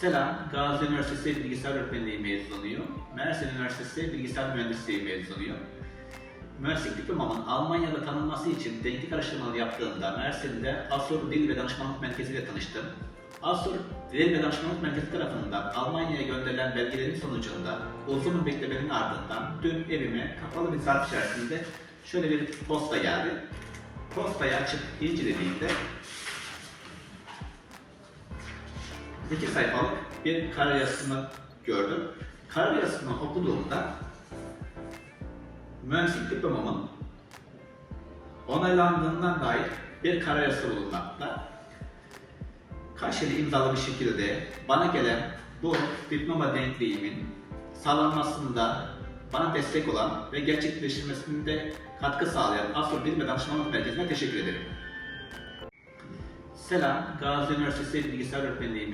Selam, Gazi Üniversitesi Bilgisayar Öğretmenliği mezunuyum. Mersin Üniversitesi Bilgisayar Mühendisliği mezunuyum. Mühendislik diplomamın Almanya'da tanınması için denklik araştırmaları yaptığımda Mersin'de Asur Dil ve Danışmanlık Merkezi ile tanıştım. Asur Dil ve Danışmanlık Merkezi tarafından Almanya'ya gönderilen belgelerin sonucunda uzun beklemenin ardından dün evime kapalı bir zarf içerisinde şöyle bir posta geldi. Postayı açıp incelediğimde iki sayfalık bir karar yazısını gördüm. Karar yazısını okuduğumda mühendislik diplomamın onaylandığından dair bir karar yazısı bulunmakta. Kaşeli imzalı bir şekilde bana gelen bu diploma denkliğimin sağlanmasında bana destek olan ve gerçekleştirmesinde katkı sağlayan Asur Bilim ve Danışmanlık Merkezi'ne teşekkür ederim. Selam, Gazi Üniversitesi Bilgisayar Öğretmenliği